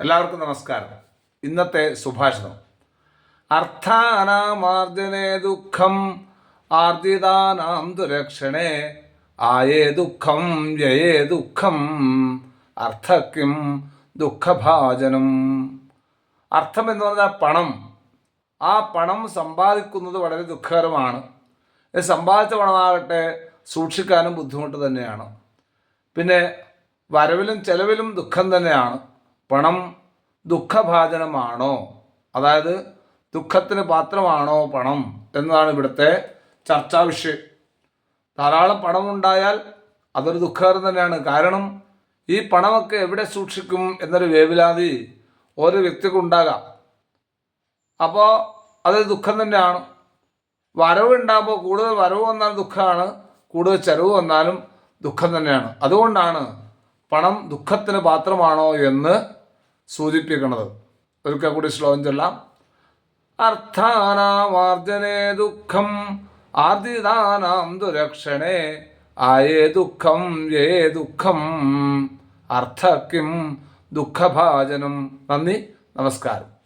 എല്ലാവർക്കും നമസ്കാരം. ഇന്നത്തെ സുഭാഷിതം അർത്ഥാനാമാർജനേ ദുഃഖം ആർജിതാനാം ദുരക്ഷണേ ആയേ ദുഃഖം ജയേ ദുഃഖം അർത്ഥക്കും ദുഃഖഭാജനം. അർത്ഥം എന്ന് പറഞ്ഞാൽ പണം. ആ പണം സമ്പാദിക്കുന്നത് വളരെ ദുഃഖകരമാണ്. സമ്പാദിച്ച പണമാകട്ടെ സൂക്ഷിക്കാനും ബുദ്ധിമുട്ട് തന്നെയാണ്. പിന്നെ വരവിലും ചെലവിലും ദുഃഖം തന്നെയാണ്. പണം ദുഃഖഭാജനമാണോ? അതായത് ദുഃഖത്തിന് പാത്രമാണോ പണം? എന്നതാണ് ഇവിടുത്തെ ചർച്ചാ വിഷയം. ധാരാളം പണമുണ്ടായാൽ അതൊരു ദുഃഖകരം തന്നെയാണ്. കാരണം ഈ പണമൊക്കെ എവിടെ സൂക്ഷിക്കും എന്നൊരു വേവിലാതി ഓരോ വ്യക്തിക്കുണ്ടാകാം അപ്പോൾ അതൊരു ദുഃഖം തന്നെയാണ്. വരവ് ഉണ്ടാകുമ്പോൾ കൂടുതൽ വരവ് വന്നാൽ ദുഃഖമാണ്. കൂടുതൽ ചെലവ് വന്നാലും ദുഃഖം തന്നെയാണ്. അതുകൊണ്ടാണ് പണം ദുഃഖത്തിന് പാത്രമാണോ എന്ന് സൂചിപ്പിക്കുന്നത്. ഒരിക്കൽ കൂടി ശ്ലോകം ചൊല്ലാം. അർത്ഥാനാമാർജനേ ദുഃഖം ആർജിതാനാം ദുരക്ഷണേ ആയേ ദുഃഖം ഏ ദുഃഖം അർത്ഥക്കും ദുഃഖഭാജനം. നന്ദി നമസ്കാരം.